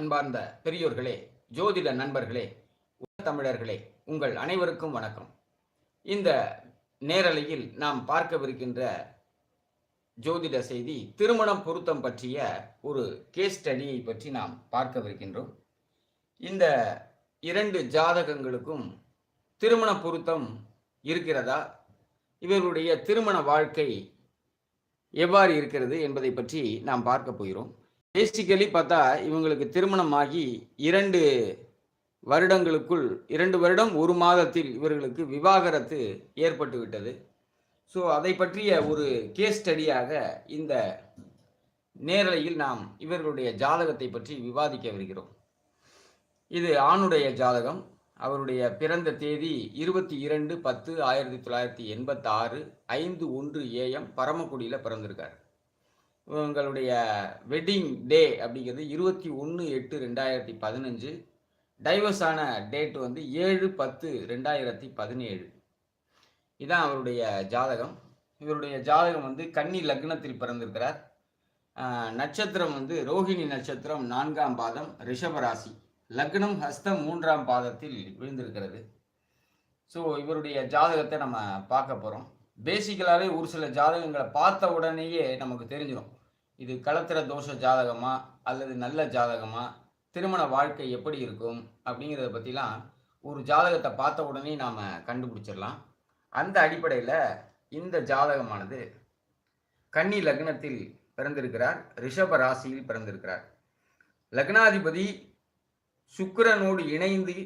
அன்பார்ந்த பெரியோர்களே ஜோதிட நண்பர்களே தமிழர்களே உங்கள் அனைவருக்கும் வணக்கம். இந்த நேரலையில் நாம் பார்க்கவிருக்கின்ற ஜோதிட செய்தி திருமணம் பொருத்தம் பற்றிய ஒரு கேஸ் ஸ்டடியை பற்றி நாம் பார்க்கவிருக்கின்றோம். இந்த இரண்டு ஜாதகங்களுக்கும் திருமண பொருத்தம் இருக்கிறதா? இவர்களுடைய திருமண வாழ்க்கை எவ்வாறு இருக்கிறது என்பதை பற்றி நாம் பார்க்க போகிறோம். பேசிக்கலி பார்த்தா இவங்களுக்கு திருமணமாகி இரண்டு வருடங்களுக்குள் இரண்டு வருடம் ஒரு மாதத்தில் இவர்களுக்கு விவாகரத்து ஏற்பட்டு விட்டது ஸோ அதை பற்றிய ஒரு கேஸ் ஸ்டடியாக இந்த நேரலையில் நாம் இவர்களுடைய ஜாதகத்தை பற்றி விவாதிக்க வருகிறோம். இது ஆணுடைய ஜாதகம். அவருடைய பிறந்த தேதி இருபத்தி இரண்டு பத்து ஆயிரத்தி தொள்ளாயிரத்தி எண்பத்தாறு ஐந்து ஒன்று ஏஎம் பரமக்குடியில் பிறந்திருக்கார். உங்களுடைய வெட்டிங் டே அப்படிங்கிறது இருபத்தி ஒன்று எட்டு ரெண்டாயிரத்தி பதினஞ்சு. டைவர்ஸ் ஆன டேட் வந்து ஏழு பத்து ரெண்டாயிரத்தி பதினேழு. இதான் அவருடைய ஜாதகம். இவருடைய ஜாதகம் வந்து கன்னி லக்னத்தில் பிறந்திருக்கிறார். நட்சத்திரம் வந்து ரோஹிணி நட்சத்திரம் நான்காம் பாதம் ரிஷபராசி லக்னம் ஹஸ்தம் மூன்றாம் பாதத்தில் விழுந்திருக்கிறது. ஸோ இவருடைய ஜாதகத்தை நம்ம பார்க்க போகிறோம் பேசிக்கலாகவே ஒரு சில ஜாதகங்களை பார்த்த உடனேயே நமக்கு தெரிஞ்சிடும் இது கலத்திர தோஷ ஜாதகமா அல்லது நல்ல ஜாதகமா? திருமண வாழ்க்கை எப்படி இருக்கும்? அப்படிங்கிறத பற்றிலாம் ஒரு ஜாதகத்தை பார்த்த உடனே நாம் கண்டுபிடிச்சிடலாம். அந்த அடிப்படையில் இந்த ஜாதகமானது கன்னி லக்னத்தில் பிறந்திருக்கிறார் ரிஷப ராசியில் பிறந்திருக்கிறார். லக்னாதிபதி சுக்கரனோடு இணைந்து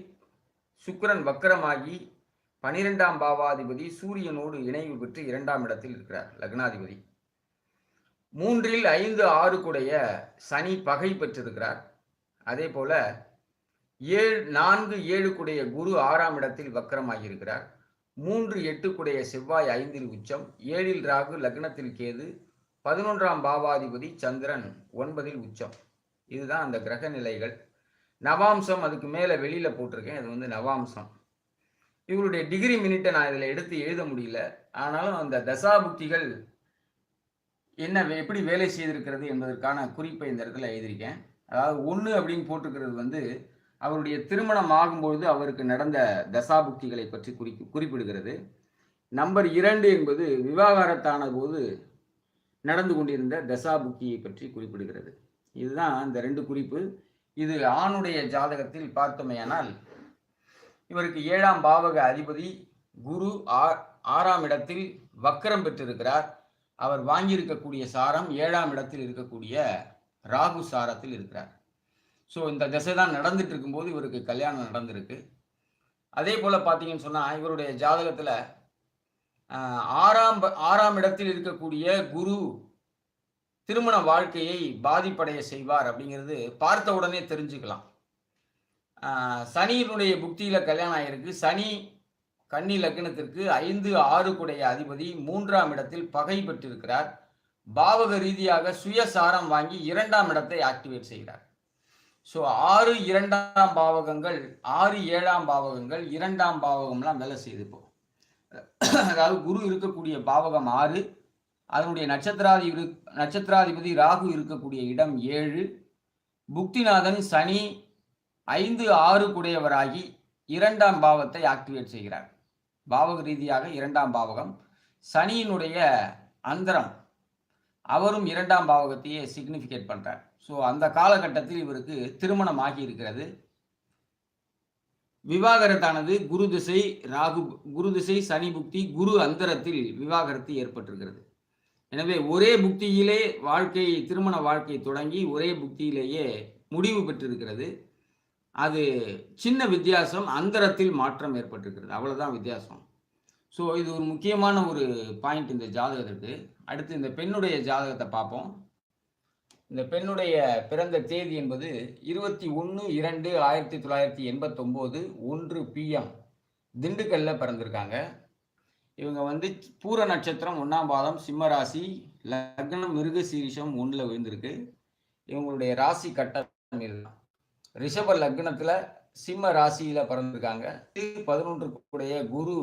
சுக்கரன் வக்கரமாகி பனிரெண்டாம் பாவாதிபதி சூரியனோடு இணைவு பெற்று இரண்டாம் இடத்தில் இருக்கிறார் லக்னாதிபதி. மூன்றில் ஐந்து ஆறு கூடைய சனி பகை பெற்றிருக்கிறார். அதே போல ஏழு நான்கு ஏழு கூடைய குரு ஆறாம் இடத்தில் வக்கரமாகியிருக்கிறார் மூன்று எட்டு கூடைய செவ்வாய் ஐந்தில் உச்சம். ஏழில் ராகு லக்னத்தில் கேது. பதினொன்றாம் பாவாதிபதி சந்திரன் ஒன்பதில் உச்சம். இதுதான் அந்த கிரக நிலைகள். நவாம்சம் அதுக்கு மேலே வெளியில் போட்டிருக்கேன். அது வந்து நவாம்சம். இவருடைய டிகிரி மினிட்டை நான் இதில் எடுத்து எழுத முடியல. ஆனாலும் அந்த தசாபுக்திகள் என்ன எப்படி வேலை செய்திருக்கிறது என்பதற்கான குறிப்பை இந்த இடத்துல எழுதியிருக்கேன். அதாவது ஒன்று அப்படின்னு போட்டிருக்கிறது வந்து அவருடைய திருமணம் ஆகும்பொழுது அவருக்கு நடந்த தசாபுக்திகளை பற்றி குறி குறிப்பிடுகிறது. நம்பர் இரண்டு என்பது விவாகரத்தான போது நடந்து கொண்டிருந்த தசாபுக்தியை பற்றி குறிப்பிடுகிறது. இதுதான் இந்த ரெண்டு குறிப்பு. இது ஆணுடைய ஜாதகத்தில் பார்த்தோமேயானால் இவருக்கு ஏழாம் பாவக அதிபதி குரு ஆ- ஆறாம் இடத்தில் வக்கரம் பெற்றிருக்கிறார். அவர் வாங்கியிருக்கக்கூடிய சாரம் ஏழாம் இடத்தில் இருக்கக்கூடிய ராகு சாரத்தில் இருக்கிறார். ஸோ இந்த திசை தான் நடந்துட்டு இருக்கும்போது இவருக்கு கல்யாணம் நடந்திருக்கு. அதே போல் பார்த்தீங்கன்னு சொன்னால் இவருடைய ஜாதகத்தில் ஆறாம் ப- ஆறாம் இடத்தில் இருக்கக்கூடிய குரு திருமண வாழ்க்கையை பாதிப்படைய செய்வார் அப்படிங்கிறது பார்த்த உடனே தெரிஞ்சுக்கலாம். சனியினுடைய புக்தியில் கல்யாணம் ஆகியிருக்கு சனி கன்னி லக்னத்திற்கு ஐந்து ஆறு குடைய அதிபதி மூன்றாம் இடத்தில் பகை பெற்றிருக்கிறார். பாவக ரீதியாக சுயசாரம் வாங்கி இரண்டாம் இடத்தை ஆக்டிவேட் செய்கிறார். ஸோ ஆறு இரண்டாம் பாவகங்கள் ஆறு ஏழாம் பாவகங்கள் இரண்டாம் பாவகம்லாம் வேலை செய்து அதாவது குரு இருக்கக்கூடிய பாவகம் ஆறு அதனுடைய நட்சத்திராதி நட்சத்திராதிபதி ராகு இருக்கக்கூடிய இடம் ஏழு புக்திநாதன் சனி ஐந்து ஆறு குடையவராகி இரண்டாம் பாவத்தை ஆக்டிவேட் செய்கிறார். பாவக ரீதியாக இரண்டாம் பாவகம். சனியினுடைய அந்தரம் அவரும் இரண்டாம் பாவகத்தையே சிக்னிஃபிகேட் பண்ணுறார் ஸோ அந்த காலகட்டத்தில் இவருக்கு திருமணம் ஆகி இருக்கிறது விவாகரத்தானது குரு திசை ராகு குரு திசை சனி புக்தி குரு அந்தரத்தில் விவாகரத்து ஏற்பட்டிருக்கிறது. எனவே ஒரே புக்தியிலே வாழ்க்கை திருமண வாழ்க்கை தொடங்கி ஒரே புக்தியிலேயே முடிவு பெற்றிருக்கிறது. அது சின்ன வித்தியாசம் அந்தரத்தில் மாற்றம் ஏற்பட்டிருக்கிறது. அவ்வளோதான் வித்தியாசம். ஸோ இது ஒரு முக்கியமான ஒரு பாயிண்ட் இந்த ஜாதகத்துக்கு. அடுத்து இந்த பெண்ணுடைய ஜாதகத்தை பார்ப்போம். இந்த பெண்ணுடைய பிறந்த தேதி என்பது இருபத்தி ஒன்று இரண்டு ஆயிரத்தி தொள்ளாயிரத்தி எண்பத்தொம்போது ஒன்று பிஎம் திண்டுக்கல்ல பிறந்திருக்காங்க. இவங்க வந்து பூர நட்சத்திரம் ஒன்றாம் பாதம் சிம்ம ராசி லக்னம் மிருக சீரிஷம் ஒன்றில் விழுந்திருக்கு. இவங்களுடைய ராசி கட்டம் இதுதான். ரிஷப லக்னத்துல சிம்ம ராசியில பிறந்திருக்காங்க. பதினொன்று குரு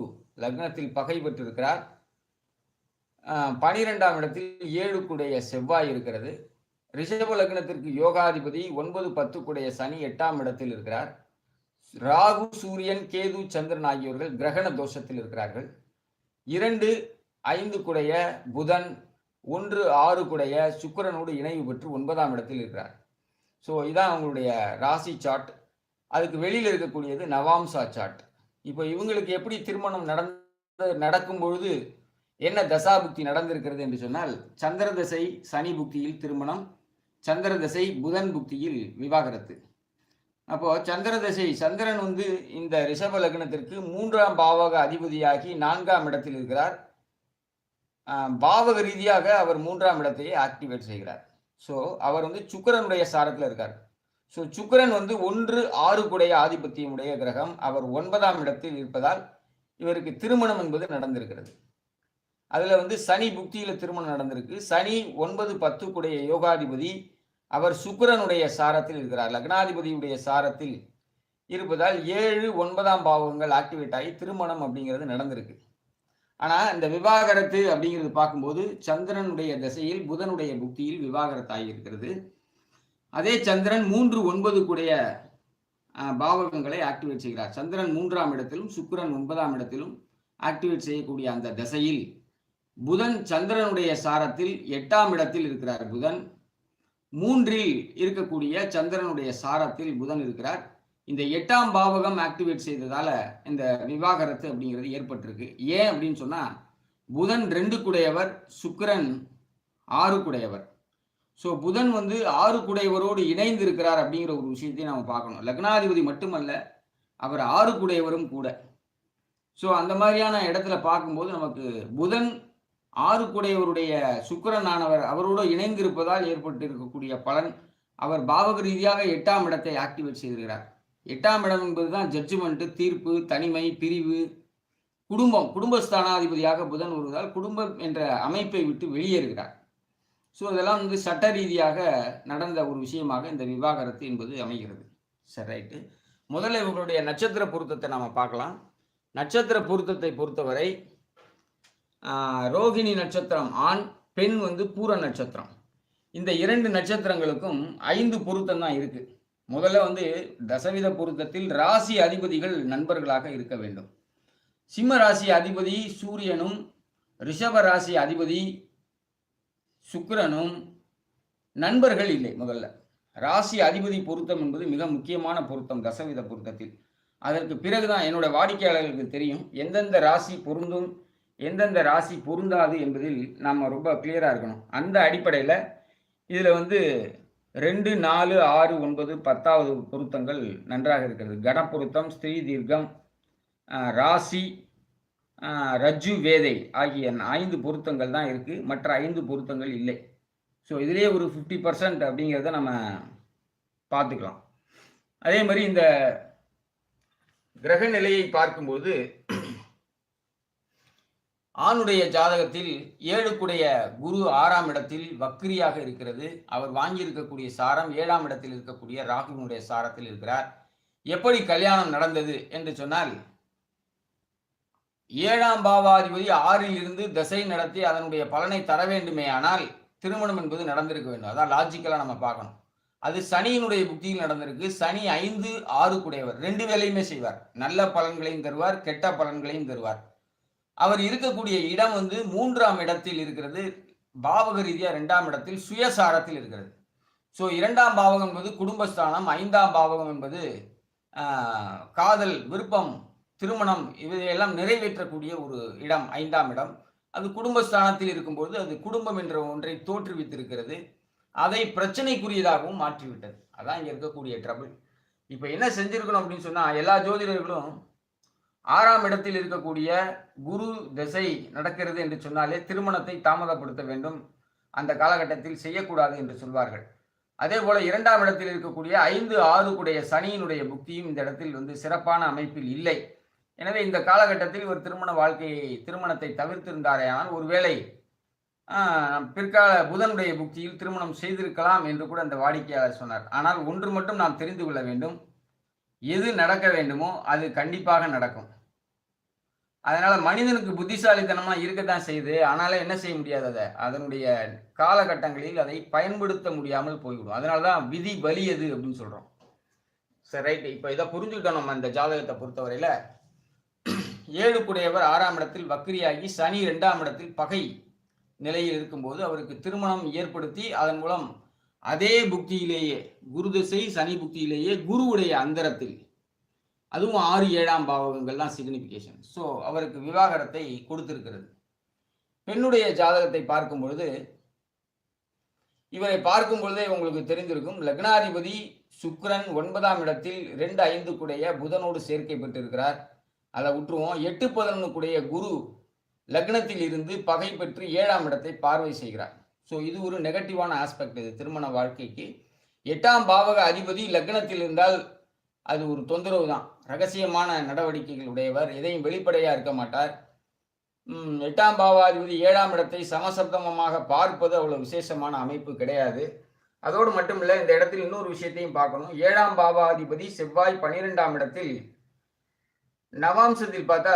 லக்னத்தில் பகை பெற்றிருக்கிறார். பனிரெண்டாம் இடத்தில் ஏழு செவ்வாய் இருக்கிறது. ரிஷப லக்னத்திற்கு யோகாதிபதி ஒன்பது பத்துக்குடைய சனி எட்டாம் இடத்தில் இருக்கிறார். ராகு சூரியன் கேது சந்திரன் ஆகியோர்கள் கிரகண தோஷத்தில் இருக்கிறார்கள். இரண்டு ஐந்து குடைய புதன் ஒன்று ஆறு குடைய சுக்கரனோடு இணைவு பெற்று ஒன்பதாம் இடத்தில் இருக்கிறார். ஸோ இதான் அவங்களுடைய ராசி சார்ட் அதுக்கு வெளியில் இருக்கக்கூடியது நவாம்சா சார்ட் இப்போ இவங்களுக்கு எப்படி திருமணம் நடந்த நடக்கும் பொழுது என்ன தசாபுக்தி நடந்திருக்கிறது என்று சொன்னால் சந்திர தசை சனி புக்தியில் திருமணம் சந்திர தசை புதன் புக்தியில் விவாகரத்து. அப்போ சந்திர தசை சந்திரன் வந்து இந்த ரிஷப லக்னத்திற்கு மூன்றாம் பாவக அதிபதியாகி நான்காம் இடத்தில் இருக்கிறார். பாவக ரீதியாக அவர் மூன்றாம் இடத்தையே ஆக்டிவேட் செய்கிறார். ஸோ அவர் வந்து சுக்கிரனுடைய சாரத்தில் இருக்கார். ஸோ சுக்கிரன் வந்து ஒன்று ஆறு குடைய ஆதிபத்தியமுடைய கிரகம். அவர் ஒன்பதாம் இடத்தில் இருப்பதால் இவருக்கு திருமணம் என்பது நடந்திருக்கிறது. அதில் வந்து சனி புக்தியில் திருமணம் நடந்திருக்கு. சனி ஒன்பது பத்து குடைய யோகாதிபதி அவர் சுக்கிரனுடைய சாரத்தில் இருக்கிறார். லக்னாதிபதியுடைய சாரத்தில் இருப்பதால் ஏழு ஒன்பதாம் பாவங்கள் ஆக்டிவேட் ஆகி திருமணம் அப்படிங்கிறது நடந்திருக்கு. ஆனா இந்த விவாகரத்து அப்படிங்கிறது பார்க்கும்போது சந்திரனுடைய திசையில் புதனுடைய புக்தியில் விவாகரத்து ஆகியிருக்கிறது அதே சந்திரன் மூன்று ஒன்பது கூடிய பாவகங்களை ஆக்டிவேட் செய்கிறார். சந்திரன் மூன்றாம் இடத்திலும் சுக்கிரன் ஒன்பதாம் இடத்திலும் ஆக்டிவேட் செய்யக்கூடிய அந்த திசையில் புதன் சந்திரனுடைய சாரத்தில் எட்டாம் இடத்தில் இருக்கிறார் புதன். மூன்றில் இருக்கக்கூடிய சந்திரனுடைய சாரத்தில் புதன் இருக்கிறார். இந்த எட்டாம் பாவகம் ஆக்டிவேட் செய்ததால இந்த விவாகரத்து அப்படிங்கிறது ஏற்பட்டிருக்கு. ஏன் அப்படின்னு சொன்னா புதன் ரெண்டு குடையவர் சுக்கரன் ஆறு குடையவர். ஸோ புதன் வந்து ஆறு குடையவரோடு இணைந்து இருக்கிறார் அப்படிங்கிற ஒரு விஷயத்தையும் நம்ம பார்க்கணும். லக்னாதிபதி மட்டுமல்ல அவர் ஆறு குடையவரும் கூட. ஸோ அந்த மாதிரியான இடத்துல பார்க்கும்போது நமக்கு புதன் ஆறு குடையவருடைய சுக்கரனானவர் அவரோடு இணைந்திருப்பதால் ஏற்பட்டு இருக்கக்கூடிய பலன் அவர் பாவக ரீதியாக எட்டாம் இடத்தை ஆக்டிவேட் செய்திருக்கிறார். எட்டாம் இடம் என்பது தான் ஜட்ஜ்மெண்ட் தீர்ப்பு தனிமை பிரிவு குடும்பம். குடும்பஸ்தானாதிபதியாக புதன் வருவதால் குடும்பம் என்ற அமைப்பை விட்டு வெளியேறுகிறார். ஸோ இதெல்லாம் வந்து சட்ட ரீதியாக நடந்த ஒரு விஷயமாக இந்த விவாகரத்து என்பது அமைகிறது. சரி ரைட்டு முதல்ல இவங்களுடைய நட்சத்திர பொருத்தத்தை நாம் பார்க்கலாம். நட்சத்திர பொருத்தத்தை பொறுத்தவரை ரோகிணி நட்சத்திரம் ஆண் பெண் வந்து பூர நட்சத்திரம். இந்த இரண்டு நட்சத்திரங்களுக்கும் ஐந்து பொருத்தம் தான் இருக்குது முதல்ல வந்து தசவித பொருத்தத்தில் ராசி அதிபதிகள் நண்பர்களாக இருக்க வேண்டும். சிம்ம ராசி அதிபதி சூரியனும் ரிஷப ராசி அதிபதி சுக்கிரனும் நண்பர்கள் இல்லை முதல்ல. ராசி அதிபதி பொருத்தம் என்பது மிக முக்கியமான பொருத்தம் தசவித பொருத்தத்தில். அதற்கு பிறகுதான் என்னோட வாடிக்கையாளர்களுக்கு தெரியும் எந்தெந்த ராசி பொருந்தும் எந்தெந்த ராசி பொருந்தாது என்பதில் நாம் ரொம்ப கிளியராக இருக்கணும். அந்த அடிப்படையில் இதில் வந்து ரெண்டு நாலு ஆறு ஒன்பது பத்தாவது பொருத்தங்கள் நன்றாக இருக்கிறது. கணப்பொருத்தம் ஸ்திரீ தீர்க்கம் ராசி ரஜ்ஜு வேதை ஆகிய ஐந்து பொருத்தங்கள் தான் இருக்குது மற்ற ஐந்து பொருத்தங்கள் இல்லை. ஸோ இதிலேயே ஒரு ஃபிஃப்டி பர்சன்ட் அப்படிங்கிறத நம்ம பார்த்துக்கலாம். அதே மாதிரி இந்த கிரக நிலையை பார்க்கும்போது ஆணுடைய ஜாதகத்தில் ஏழுக்குடைய குரு ஆறாம் இடத்தில் வக்ரியாக இருக்கிறது. அவர் வாங்கியிருக்கக்கூடிய சாரம் ஏழாம் இடத்தில் இருக்கக்கூடிய ராகுவினுடைய சாரத்தில் இருக்கிறார். எப்படி கல்யாணம் நடந்தது என்று சொன்னால் ஏழாம் பாவாதிபதி ஆறில் இருந்து திசை நடத்தி அதனுடைய பலனை தர வேண்டுமேயானால் திருமணம் என்பது நடந்திருக்க வேண்டும். அதான் லாஜிக்கலாக நம்ம பார்க்கணும். அது சனியினுடைய புக்தியில் நடந்திருக்கு. சனி ஐந்து ஆறு குடையவர் ரெண்டு வேலையுமே செய்வார். நல்ல பலன்களையும் தருவார் கெட்ட பலன்களையும் தருவார். அவர் இருக்கக்கூடிய இடம் வந்து மூன்றாம் இடத்தில் இருக்கிறது. பாவக ரீதியாக ரெண்டாம் இடத்தில் சுயசாரத்தில் இருக்கிறது. ஸோ இரண்டாம் பாவகம் என்பது குடும்பஸ்தானம் ஐந்தாம் பாவகம் என்பது காதல் விருப்பம் திருமணம் இவையெல்லாம் நிறைவேற்றக்கூடிய ஒரு இடம் ஐந்தாம் இடம். அது குடும்பஸ்தானத்தில் இருக்கும்போது அது குடும்பம் என்ற ஒன்றை தோற்றுவித்திருக்கிறது. அதை பிரச்சனைக்குரியதாகவும் மாற்றிவிட்டது. அதான் இங்கே இருக்கக்கூடிய ட்ரபிள் இப்போ என்ன செஞ்சிருக்கணும் அப்படின்னு சொன்னால் எல்லா ஜோதிடர்களும் ஆறாம் இடத்தில் இருக்கக்கூடிய குரு திசை நடக்கிறது என்று சொன்னாலே திருமணத்தை தாமதப்படுத்த வேண்டும். அந்த காலகட்டத்தில் செய்யக்கூடாது என்று சொல்வார்கள். அதே போல இரண்டாம் இடத்தில் இருக்கக்கூடிய ஐந்து ஆறு சனியினுடைய புக்தியும் இந்த இடத்தில் வந்து சிறப்பான அமைப்பில் இல்லை. எனவே இந்த காலகட்டத்தில் ஒரு திருமண வாழ்க்கையை திருமணத்தை தவிர்த்திருந்தாரேயானால் ஒருவேளை பிற்கால புதனுடைய புக்தியில் திருமணம் செய்திருக்கலாம் என்று கூட அந்த வாடிக்கையாளர் சொன்னார். ஆனால் ஒன்று மட்டும் நாம் தெரிந்து கொள்ள வேண்டும். எது நடக்க வேண்டுமோ அது கண்டிப்பாக நடக்கும். அதனால மனிதனுக்கு புத்திசாலித்தனமா இருக்கத்தான் செய்யுது. ஆனாலும் என்ன செய்ய முடியாது அதை? அதனுடைய காலகட்டங்களில் அதை பயன்படுத்த முடியாமல் போய்விடும். அதனால தான் விதி வலியது அப்படின்னு சொல்றோம். சரி ரைட். இப்போ இதை புரிஞ்சுக்கிட்டோம் நம்ம இந்த ஜாதகத்தை பொறுத்தவரையில. ஏழுக்குடையவர் ஆறாம் இடத்தில் வக்ரியாகி சனி இரண்டாம் இடத்தில் பகை நிலையில் இருக்கும்போது அவருக்கு திருமணம் ஏற்படுத்தி அதன் மூலம் அதே புக்தியிலேயே குரு திசை சனி புக்தியிலேயே குருவுடைய அந்தரத்தில். அதுவும் ஆறு ஏழாம் பாவகங்கள் தான் சிக்னிஃபிகேஷன் ஸோ அவருக்கு விவாகரத்தை கொடுத்திருக்கிறது. பெண்ணுடைய ஜாதகத்தை பார்க்கும் பொழுது இவரை பார்க்கும் பொழுதே உங்களுக்கு தெரிந்திருக்கும் லக்னாதிபதி சுக்ரன் ஒன்பதாம் இடத்தில் ரெண்டு ஐந்து கூடைய புதனோடு சேர்க்கை பெற்றிருக்கிறார். அதை விட்டுருவோம். எட்டு பதினொன்னுக்குடைய குரு லக்னத்தில் இருந்து பகை பெற்று ஏழாம் இடத்தை பார்வை செய்கிறார். ஸோ இது ஒரு நெகட்டிவான ஆஸ்பெக்ட் இது திருமண வாழ்க்கைக்கு. எட்டாம் பாவக அதிபதி லக்னத்தில் இருந்தால் அது ஒரு தொந்தரவு தான். ரகசியமான நடவடிக்கைகள் உடையவர் எதையும் வெளிப்படையாக இருக்க மாட்டார். எட்டாம் பாவாதிபதி ஏழாம் இடத்தை சமசப்தமமாக பார்ப்பது அவ்வளோ விசேஷமான அமைப்பு கிடையாது. அதோடு மட்டுமில்லை இந்த இடத்தில் இன்னொரு விஷயத்தையும் பார்க்கணும். ஏழாம் பாவாதிபதி செவ்வாய் பன்னிரெண்டாம் இடத்தில் நவாம்சத்தில் பார்த்தா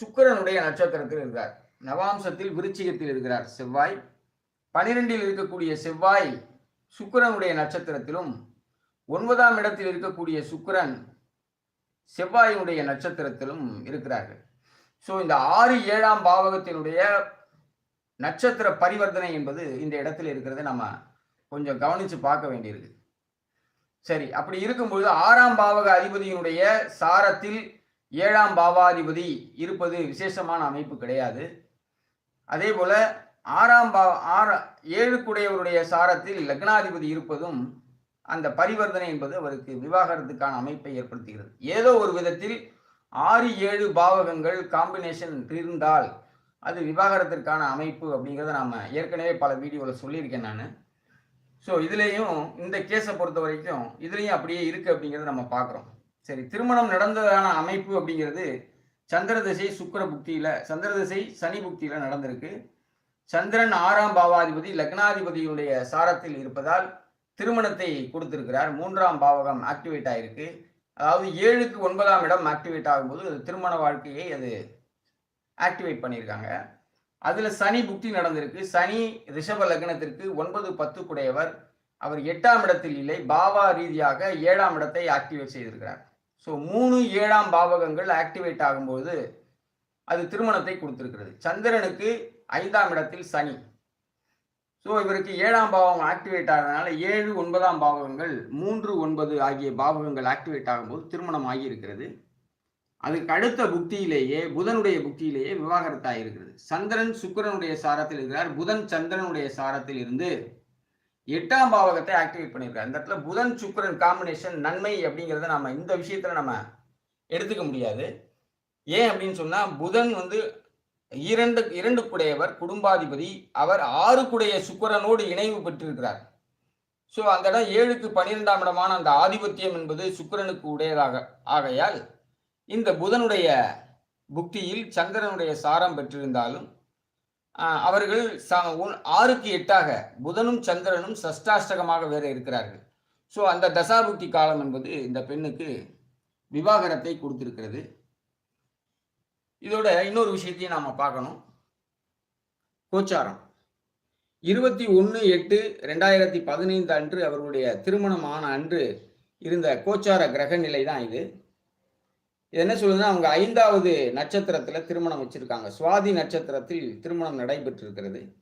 சுக்கிரனுடைய நட்சத்திரத்தில் இருக்கிறார் நவாம்சத்தில் விருச்சிகத்தில் இருக்கிறார் செவ்வாய். பனிரெண்டில் இருக்கக்கூடிய செவ்வாய் சுக்கிரனுடைய நட்சத்திரத்திலும் ஒன்பதாம் இடத்தில் இருக்கக்கூடிய சுக்கரன் செவ்வாயினுடைய நட்சத்திரத்திலும் இருக்கிறார்கள். ஸோ இந்த ஆறு ஏழாம் பாவகத்தினுடைய நட்சத்திர பரிவர்த்தனை என்பது இந்த இடத்துல இருக்கிறத நம்ம கொஞ்சம் கவனித்து பார்க்க வேண்டியிருக்கு. சரி அப்படி இருக்கும்பொழுது ஆறாம் பாவக அதிபதியினுடைய சாரத்தில் ஏழாம் பாவாதிபதி இருப்பது விசேஷமான அமைப்பு கிடையாது. அதே போல ஆறாம் பா ஆற ஏழுக்குடையவருடைய சாரத்தில் லக்னாதிபதி இருப்பதும் அந்த பரிவர்த்தனை என்பது அவருக்கு விவாகரத்துக்கான அமைப்பை ஏற்படுத்துகிறது. ஏதோ ஒரு விதத்தில் ஆறு ஏழு பாவகங்கள் காம்பினேஷன் இருந்தால் அது விவாகரத்திற்கான அமைப்பு அப்படிங்கிறத நாம் ஏற்கனவே பல வீடியோவில் சொல்லியிருக்கேன் நான். ஸோ இதுலேயும் இந்த கேஸை பொறுத்த வரைக்கும் இதுலேயும் அப்படியே இருக்குது அப்படிங்கிறத நம்ம பார்க்குறோம். சரி திருமணம் நடந்ததான அமைப்பு அப்படிங்கிறது சந்திர திசை சுக்கிர புக்தியில் சந்திர திசை சனி புக்தியில் நடந்திருக்கு. சந்திரன் ஆறாம் பாவாதிபதி லக்னாதிபதியுடைய சாரத்தில் இருப்பதால் திருமணத்தை கொடுத்திருக்கிறார். மூன்றாம் பாவகம் ஆக்டிவேட் ஆயிருக்கு. அதாவது ஏழுக்கு ஒன்பதாம் இடம் ஆக்டிவேட் ஆகும்போது அது திருமண வாழ்க்கையை அது ஆக்டிவேட் பண்ணியிருக்காங்க. அதில் சனி புக்தி நடந்திருக்கு. சனி ரிஷப லக்னத்திற்கு ஒன்பது பத்து குடையவர் அவர் எட்டாம் இடத்தில் இல்லை. பாவா ரீதியாக ஏழாம் இடத்தை ஆக்டிவேட் செய்திருக்கிறார். ஸோ மூணு ஏழாம் பாவகங்கள் ஆக்டிவேட் ஆகும்போது அது திருமணத்தை கொடுத்திருக்கிறது. சந்திரனுக்கு ஐந்தாம் இடத்தில் சனி. ஸோ இவருக்கு ஏழாம் பாவம் ஆக்டிவேட் ஆகிறதுனால ஏழு ஒன்பதாம் பாவகங்கள் மூன்று ஒன்பது ஆகிய பாவகங்கள் ஆக்டிவேட் ஆகும்போது திருமணம் ஆகியிருக்கிறது. அதுக்கு அடுத்த புக்தியிலேயே புதனுடைய புக்தியிலேயே விவாகரத்து ஆகியிருக்கிறது சந்திரன் சுக்கரனுடைய சாரத்தில் இருக்கிறார். புதன் சந்திரனுடைய சாரத்தில் இருந்து எட்டாம் பாவகத்தை ஆக்டிவேட் பண்ணியிருக்காரு. இந்த இடத்துல புதன் சுக்கரன் காம்பினேஷன் நன்மை அப்படிங்கிறத நம்ம இந்த விஷயத்துல நம்ம எடுத்துக்க முடியாது. ஏன் அப்படின்னு சொன்னால் புதன் வந்து இரண்டு இரண்டு குடையவர் குடும்பாதிபதி அவர் ஆறு குடைய சுக்கிரனோடு இணைவு பெற்றிருக்கிறார். ஸோ அந்த இடம் ஏழுக்கு பனிரெண்டாம் இடமான அந்த ஆதிபத்தியம் என்பது சுக்கிரனுக்கு உடையதாக. ஆகையால் இந்த புதனுடைய புக்தியில் சந்திரனுடைய சாரம் பெற்றிருந்தாலும் அவர்கள் ச- ஆறுக்கு எட்டாக புதனும் சந்திரனும் சஷ்டாஷ்டகமாக வேற இருக்கிறார்கள். ஸோ அந்த தசாபுக்தி காலம் என்பது இந்த பெண்ணுக்கு விவாகரத்தை கொடுத்திருக்கிறது. இதோட இன்னொரு விஷயத்தையும் நாம பார்க்கணும். கோச்சாரம். இருபத்தி ஒன்று எட்டு ரெண்டாயிரத்தி பதினைந்து அன்று அவர்களுடைய திருமணமான அன்று இருந்த கோச்சார கிரக நிலை தான் இது. இது என்ன சொல்லுதுன்னா அவங்க ஐந்தாவது நட்சத்திரத்தில் திருமணம் வச்சிருக்காங்க. சுவாதி நட்சத்திரத்தில் திருமணம் நடைபெற்றிருக்கிறது.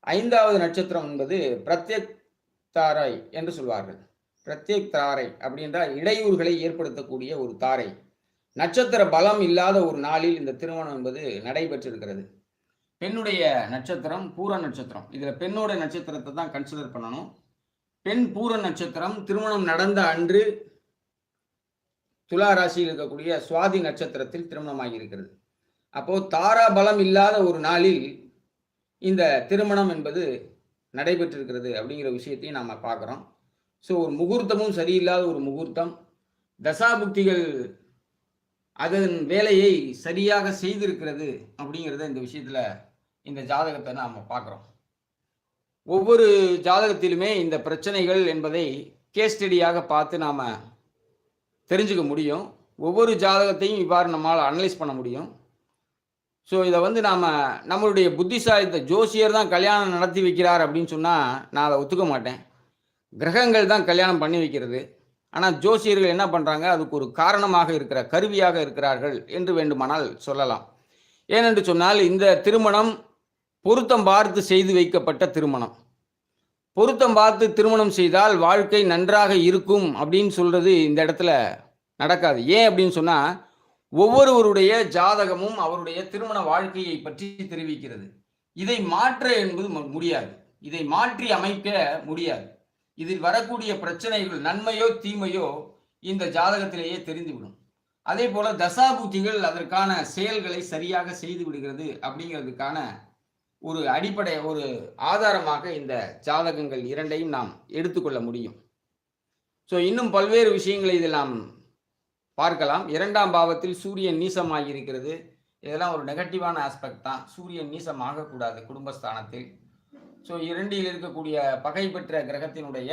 ஐந்தாவது நட்சத்திரம் என்பது பிரத்யக் தாரை என்று சொல்வார்கள். பிரத்யேக் தாரை அப்படின்ற இடையூறுகளை ஏற்படுத்தக்கூடிய ஒரு தாரை. நட்சத்திர பலம் இல்லாத ஒரு நாளில் இந்த திருமணம் என்பது நடைபெற்றிருக்கிறது. பெண்ணுடைய நட்சத்திரம் பூர நட்சத்திரம். இதில் பெண்ணோட நட்சத்திரத்தை தான் கன்சிடர் பண்ணணும். பெண் பூர நட்சத்திரம் திருமணம் நடந்த அன்று துலா ராசியில் இருக்கக்கூடிய சுவாதி நட்சத்திரத்தில் திருமணமாகி இருக்கிறது. அப்போ தாரா பலம் இல்லாத ஒரு நாளில் இந்த திருமணம் என்பது நடைபெற்றிருக்கிறது அப்படிங்கிற விஷயத்தையும் நாம் பார்க்குறோம். ஸோ ஒரு முகூர்த்தமும் சரியில்லாத ஒரு முகூர்த்தம். தசாபுக்திகள் அதன் வேலையை சரியாக செய்திருக்கிறது அப்படிங்கிறத இந்த விஷயத்தில் இந்த ஜாதகத்தை நாம் பார்க்குறோம். ஒவ்வொரு ஜாதகத்திலுமே இந்த பிரச்சனைகள் என்பதை கேஸ் ஸ்டடியாக பார்த்து நாம் தெரிஞ்சுக்க முடியும். ஒவ்வொரு ஜாதகத்தையும் இவ்வாறு நம்மால் அனலைஸ் பண்ண முடியும். ஸோ இதை வந்து நாம் நம்மளுடைய புத்திசாலித்த ஜோசியர் தான் கல்யாணம் நடத்தி வைக்கிறார் அப்படின்னு சொன்னால் நான் அதை ஒத்துக்க மாட்டேன். கிரகங்கள் தான் கல்யாணம் பண்ணி வைக்கிறது. ஆனால் ஜோசியர்கள் என்ன பண்ணுறாங்க அதுக்கு ஒரு காரணமாக இருக்கிற கருவியாக இருக்கிறார்கள் என்று வேண்டுமானால் சொல்லலாம். ஏனென்று சொன்னால் இந்த திருமணம் பொருத்தம் பார்த்து செய்து வைக்கப்பட்ட திருமணம். பொருத்தம் பார்த்து திருமணம் செய்தால் வாழ்க்கை நன்றாக இருக்கும் அப்படின்னு சொல்கிறது இந்த இடத்துல நடக்காது. ஏன் அப்படின்னு சொன்னால் ஒவ்வொருவருடைய ஜாதகமும் அவருடைய திருமண வாழ்க்கையை பற்றி தெரிவிக்கிறது. இதை மாற்ற என்பது ம- முடியாது. இதை மாற்றி அமைக்க முடியாது. இதில் வரக்கூடிய பிரச்சனைகள் நன்மையோ தீமையோ இந்த ஜாதகத்திலேயே தெரிந்துவிடும். அதே போல தசாபூத்திகள் அதற்கான செயல்களை சரியாக செய்து விடுகிறது அப்படிங்கிறதுக்கான ஒரு அடிப்படை ஒரு ஆதாரமாக இந்த ஜாதகங்கள் இரண்டையும் நாம் எடுத்துக்கொள்ள முடியும். ஸோ இன்னும் பல்வேறு விஷயங்களை இதில் நாம் பார்க்கலாம். இரண்டாம் பாவத்தில் சூரியன் நீசமாக இருக்கிறது. இதெல்லாம் ஒரு நெகட்டிவான ஆஸ்பெக்ட் தான். சூரியன் நீசம் ஆகக்கூடாது குடும்பஸ்தானத்தில். ஸோ இரண்டில் இருக்கக்கூடிய பகை பெற்ற கிரகத்தினுடைய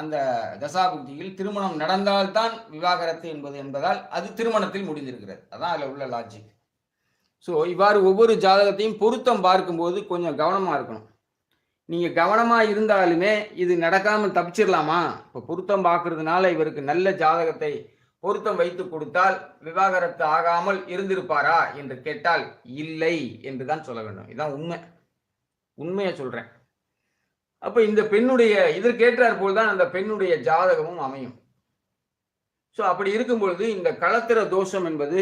அந்த தசாபுக்தியில் திருமணம் நடந்தால்தான் விவாகரத்து என்பது என்பதால் அது திருமணத்தில் முடிந்திருக்கிறது. அதான் அதில் உள்ள லாஜிக் ஸோ இவ்வாறு ஒவ்வொரு ஜாதகத்தையும் பொருத்தம் பார்க்கும்போது கொஞ்சம் கவனமாக இருக்கணும். நீங்கள் கவனமாக இருந்தாலுமே இது நடக்காமல் தப்பிச்சிடலாமா இப்போ பொருத்தம் பார்க்கறதுனால இவருக்கு நல்ல ஜாதகத்தை பொருத்தம் வைத்து கொடுத்தால் விவாகரத்து ஆகாமல் இருந்திருப்பாரா என்று கேட்டால் இல்லை என்று தான் சொல்ல வேண்டும். இதுதான் உண்மை. உண்மையை சொல்றேன். அப்ப இந்த பெண்ணுடைய இதற்கேற்றார் போல் தான் அந்த பெண்ணுடைய ஜாதகமும் அமையும். ஸோ அப்படி இருக்கும் பொழுது இந்த களத்திர தோஷம் என்பது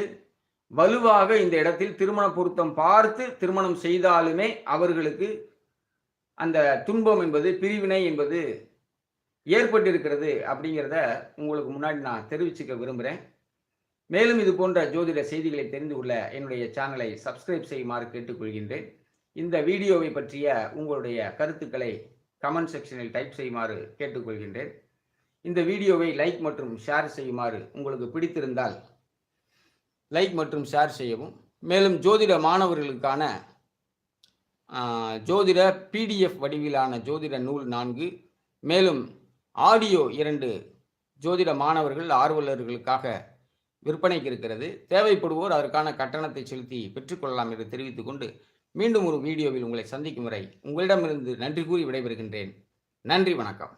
வலுவாக இந்த இடத்தில் திருமண பொருத்தம் பார்த்து திருமணம் செய்தாலுமே அவர்களுக்கு அந்த துன்பம் என்பது பிரிவினை என்பது ஏற்பட்டிருக்கிறது அப்படிங்கிறத உங்களுக்கு முன்னாடி நான் தெரிவிச்சுக்க விரும்புகிறேன் மேலும் இது போன்ற ஜோதிட செய்திகளை தெரிந்து கொள்ள என்னுடைய சேனலை சப்ஸ்கிரைப் செய்யுமாறு கேட்டுக்கொள்கின்றேன். இந்த வீடியோவை பற்றிய உங்களுடைய கருத்துக்களை கமெண்ட் செக்ஷனில் டைப் செய்யுமாறு கேட்டுக்கொள்கின்றேன். இந்த வீடியோவை லைக் மற்றும் ஷேர் செய்யுமாறு உங்களுக்கு பிடித்திருந்தால் லைக் மற்றும் ஷேர் செய்யவும். மேலும் ஜோதிட மாணவர்களுக்கான ஜோதிட பிடிஎஃப் வடிவிலான ஜோதிட நூல் நான்கு மேலும் ஆடியோ இரண்டு ஜோதிட மாணவர்கள் ஆர்வலர்களுக்காக விற்பனைக்கு இருக்கிறது. தேவைப்படுவோர் அதற்கான கட்டணத்தை செலுத்தி பெற்றுக்கொள்ளலாம் என்று தெரிவித்துக்கொண்டு மீண்டும் ஒரு வீடியோவில் உங்களை சந்திக்கும் வரை உங்களிடமிருந்து நன்றி கூறி விடைபெறுகின்றேன். நன்றி வணக்கம்.